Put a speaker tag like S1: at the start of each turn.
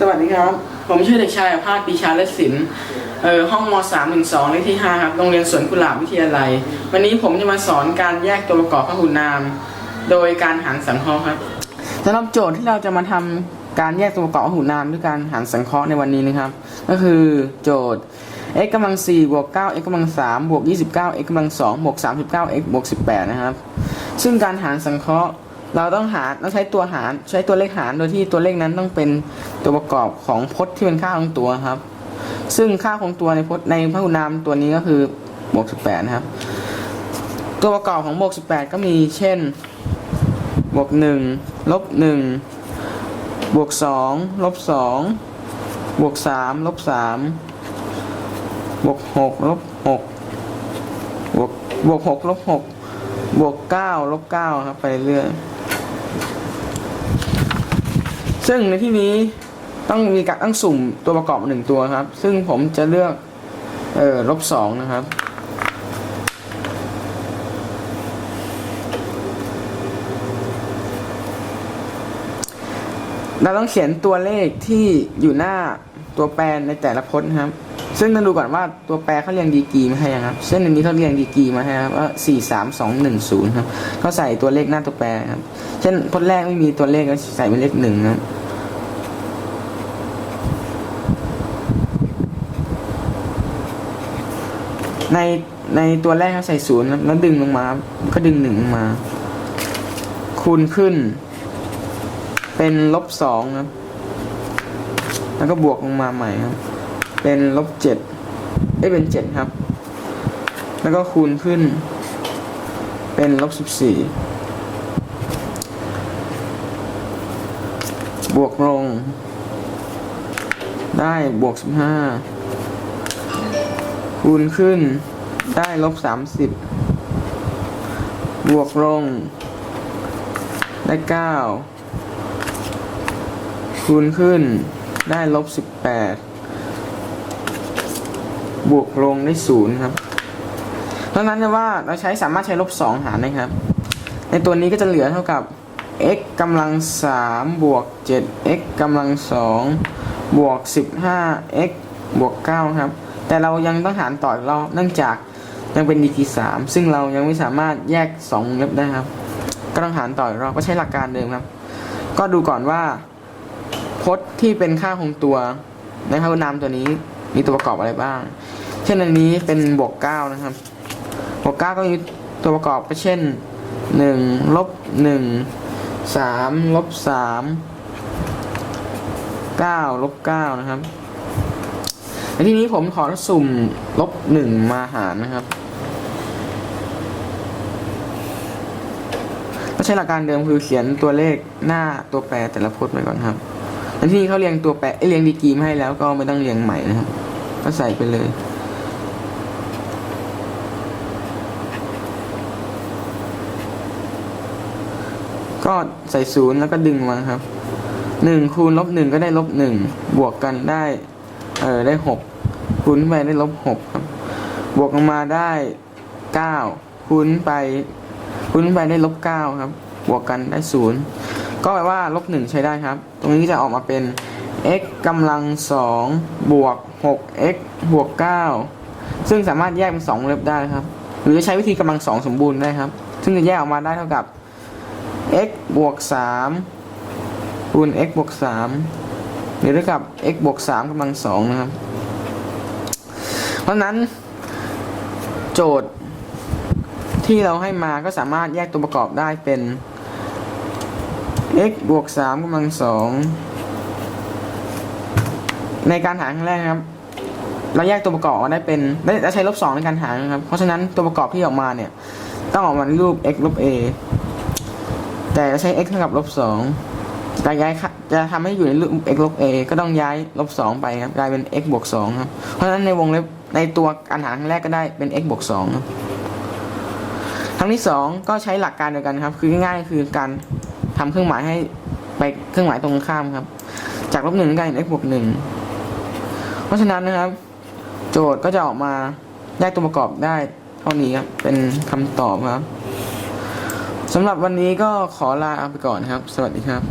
S1: สวัสดีครับ ผมชื่อเด็กชายภาคปีชาแลศิลป์เอ่อห้องม .312 เลขที่ 5 ครับ โรงเรียนสวนกุหลาบวิทยาลัย วันนี้ผมจะมาสอนการแยกตัวประกอบพหุนาม โดยการหารสังเคราะห์ครับสำหรับโจทย์ที่เราจะมาทำการแยกตัวประกอบพหุนามด้วยการหารสังเคราะห์ในวันนี้นะครับ ก็คือโจทย์ x กำลัง4บวก9 x กำลัง3บวก29 x กำลัง2บวก39 x บวก18 นะครับ ซึ่งการหารสังเคราะห์ เราต้องหารต้องใช้ตัวหารใช้ตัวเลขหารโดยที่ตัวเลขนั้นต้องเป็นตัวประกอบของพจน์ที่เป็นค่าของตัวครับ ซึ่งค่าของตัวในพจน์ในพหุนามตัวนี้ก็คือบวก18นะครับ ตัวประกอบของบวก18ก็มีเช่นบวก1ลบ1บวก2ลบ2บวก3ลบ3บวก6ลบ6บวกบวก6ลบ6บวก9ลบ9ครับ ไปเรื่อย ซึ่งในที่นี้ต้องมีการตั้งสุ่มตัวประกอบหนึ่งตัวครับ ซึ่งผมจะเลือกเออลบสองนะครับ เราต้องเขียนตัวเลขที่อยู่หน้าตัวแปรในแต่ละพจน์นะครับ ซึ่งต้องดูก่อนว่าตัวแปรเขาเรียงดีกีมาให้ยังครับ เช่นอันนี้เขาเรียงดีกีมาให้ครับว่าสี่สามสองหนึ่งศูนย์ครับก็ใส่ตัวเลขหน้าตัวแปรครับ เช่นพจน์แรกไม่มีตัวเลขก็ใส่เป็นเลขหนึ่งนะครับในในตัวแรกเขาใส่ศูนย์แล้วดึงลงมา ก็ดึงหนึ่งลงมา คูณขึ้น เป็นลบสองครับแล้วก็บวกลงมาใหม่ครับ เป็นลบเจ็ดเอ้ยเป็นเจ็ดครับ แล้วก็คูณขึ้น เป็นลบสิบสี่บวกลง ได้บวกสิบห้าคูณขึ้นได้ลบสามสิบบวกลง ได้เก้า คูณขึ้นได้ลบสิบแปดบวกลงได้ศูนย์ครับเพราะนั้นเนี่ยว่าเราใช้สามารถใช้ลบสองหารนะครับ ในตัวนี้ก็จะเหลือเท่ากับ x กำลังสามบวกเจ็ด x กำลังสองบวกสิบห้า x บวกเก้าครับ แต่เรายังต้องหารต่ออีกรอบเนื่องจากยังเป็นดีกรีสามซึ่งเรายังไม่สามารถแยกสองเล็บได้ครับ ก็ต้องหารต่ออีกรอบก็ใช้หลักการเดิมครับ ก็ดูก่อนว่า พจน์ที่เป็นค่าคงตัวในพหุนามตัวนี้มีตัวประกอบอะไรบ้าง เช่นอันนี้เป็นบวกเก้านะครับ บวกเก้าก็มีตัวประกอบก็เช่นหนึ่งลบหนึ่งสามลบสามเก้าลบเก้านะครับในที่นี้ผมขอสุ่มลบหนึ่งมาหารนะครับก็ใช้หลักการเดิมคือเขียนตัวเลขหน้าตัวแปรแต่ละพจน์ไปก่อนครับ ในที่นี้เขาเรียงตัวแปรเรียงดีกรีมาให้แล้วก็ไม่ต้องเรียงใหม่นะครับก็ใส่ไปเลย ก็ใส่ศูนย์แล้วก็ดึงมาครับหนึ่งคูณลบหนึ่งก็ได้ลบหนึ่งบวกกันได้ เออได้หกคูณไปได้ลบหกครับ บวกลงมาได้เก้าคูณไปคูณไปได้ลบเก้าครับ บวกกันได้ศูนย์ ก็แปลว่าลบหนึ่งใช้ได้ครับ ตรงนี้จะออกมาเป็น x กำลังสองบวกหก x บวกเก้าซึ่งสามารถแยกเป็นสองวงเล็บได้ครับ หรือจะใช้วิธีกำลังสองสมบูรณ์ได้ครับ ซึ่งจะแยกออกมาได้เท่ากับ x บวกสามคูณ x บวกสามหรือเท่ากับ x บวกสามกำลังสองนะครับ เพราะนั้นโจทย์ที่เราให้มาก็สามารถแยกตัวประกอบได้เป็น x บวกสามกำลังสองในการหารครั้งแรกนะครับ เราแยกตัวประกอบได้เป็นได้ใช้ลบสองในการหารนะครับ เพราะฉะนั้นตัวประกอบที่ออกมาเนี่ย ต้องออกมาในรูป x ลบ a แต่จะใช้ x เท่ากับลบสองจะย้ายจะทำให้อยู่ในรูป x ลบ a ก็ต้องย้ายลบสองไปครับกลายเป็น x บวกสองครับ เพราะฉะนั้นในวงเล็บในตัวการหารครั้งแรกก็ได้เป็น x บวกสองครับครั้งที่สองก็ใช้หลักการเดียวกันครับ คือง่ายๆคือการ ทำเครื่องหมายให้ไปเครื่องหมายตรงข้ามครับ จากลบหนึ่งกลายเป็น x บวกหนึ่งเพราะฉะนั้นนะครับ โจทย์ก็จะออกมาแยกตัวประกอบได้เท่านี้ครับ เป็นคำตอบครับสำหรับวันนี้ก็ขอลาไปก่อนครับ สวัสดีครับ